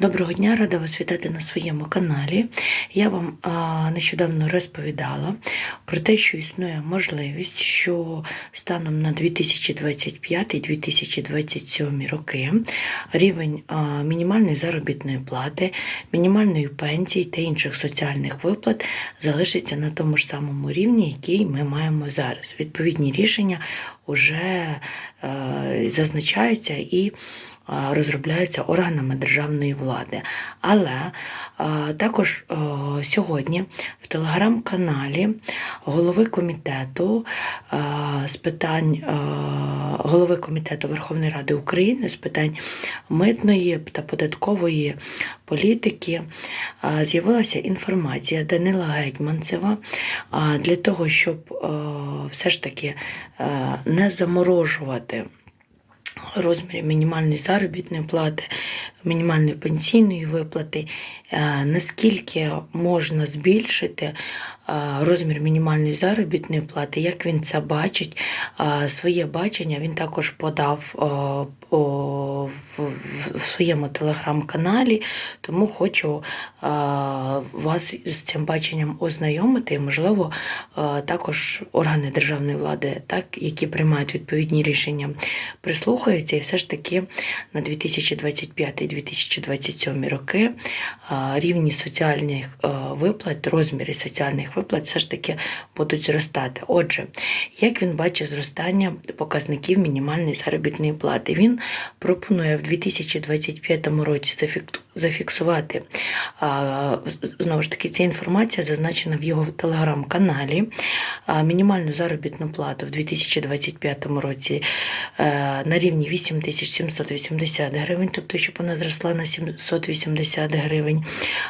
Доброго дня, рада вас вітати на своєму каналі. Я вам нещодавно розповідала про те, що існує можливість, що станом на 2025-2027 роки рівень мінімальної заробітної плати, мінімальної пенсії та інших соціальних виплат залишиться на тому ж самому рівні, який ми маємо зараз. Відповідні рішення вже е, зазначаються і розробляються органами державної влади. Але також сьогодні в телеграм-каналі голови комітету з питань голови комітету Верховної Ради України з питань митної та податкової політики з'явилася інформація Данила Гетьманцева для того, щоб все ж таки е, не заморожувати розмірі мінімальної заробітної плати, мінімальної пенсійної виплати, е, наскільки можна збільшити е, розмір мінімальної заробітної плати, як він це бачить, Е, своє бачення він також подав в, своєму телеграм-каналі, тому хочу вас з цим баченням ознайомити і, можливо, е, також органи державної влади, так, які приймають відповідні рішення, прислухаються і все ж таки на 2025-2027 роки рівні соціальних е, виплат, розміри соціальних виплат все ж таки будуть зростати. Отже, як він бачить зростання показників мінімальної заробітної плати? Він пропонує в 2025 році зафік- зафіксувати знову ж таки ця інформація зазначена в його телеграм-каналі. Мінімальну заробітну плату в 2025 році е, на рівні 8780 гривень, тобто щоб вона зросла на 780 гривень.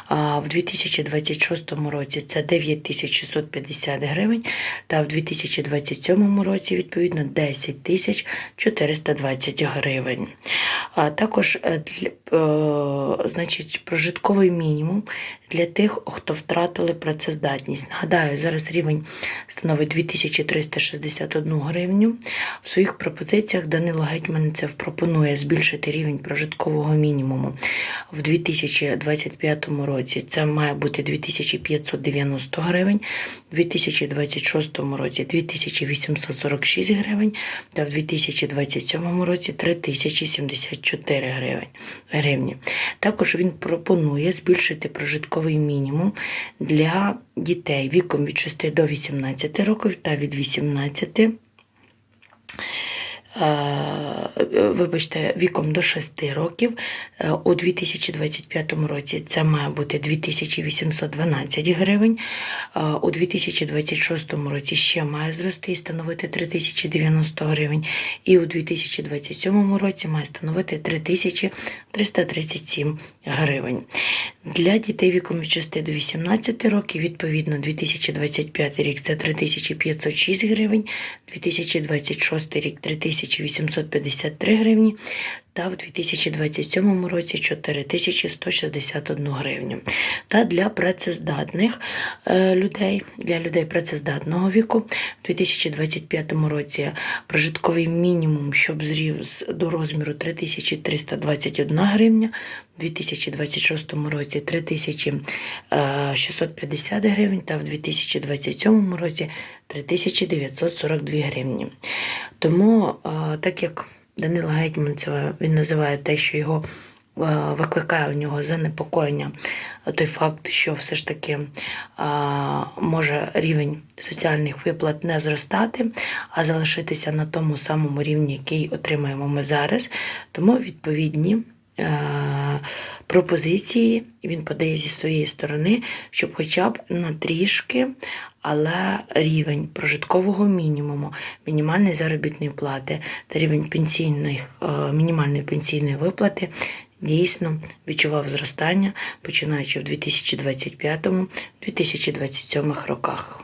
А в 2026 році це 9650 гривень, та в 2027 році відповідно 10 420 гривень. Також е, е, значить, прожитковий мінімум для тих, хто втратили працездатність. Нагадаю, зараз рівень становить 2361 гривню. В своїх пропозиціях Данило Гетьманцев пропонує збільшити рівень прожиткового мінімуму в 2025 році. Це має бути 2590 гривень, в 2026 році 2846 гривень та в 2027 році 3074 гривень, гривні. Також він пропонує збільшити прожитковий мінімум для дітей віком від 6 до 18 років та від 18 е, Вибачте, віком до 6 років Е, у 2025 році це має бути 2812 гривень. Е, У 2026 році ще має зрости і становити 3090 гривень. І у 2027 році має становити 3337 гривень. Для дітей віком від 6 до 18 років, відповідно, 2025 рік це 3506 гривень, 2026 рік 3853 гривні, та в 2027 році 4161 гривню. Та для працездатних е, людей, для людей працездатного віку, в 2025 році прожитковий мінімум, щоб зріс до розміру 3321 гривня, в 2026 році 3650 гривень та в 2027 році 3942 гривні. Тому, так як Данила Гетьманцева він називає те, що його викликає у нього занепокоєння, той факт, що все ж таки може рівень соціальних виплат не зростати, а залишитися на тому самому рівні, який отримуємо ми зараз. Тому відповідні пропозиції він подає зі своєї сторони, щоб хоча б на трішки, але рівень прожиткового мінімуму, мінімальної заробітної плати та рівень пенсійних, е, мінімальної пенсійної виплати дійсно відчував зростання, починаючи в 2025-2027 роках.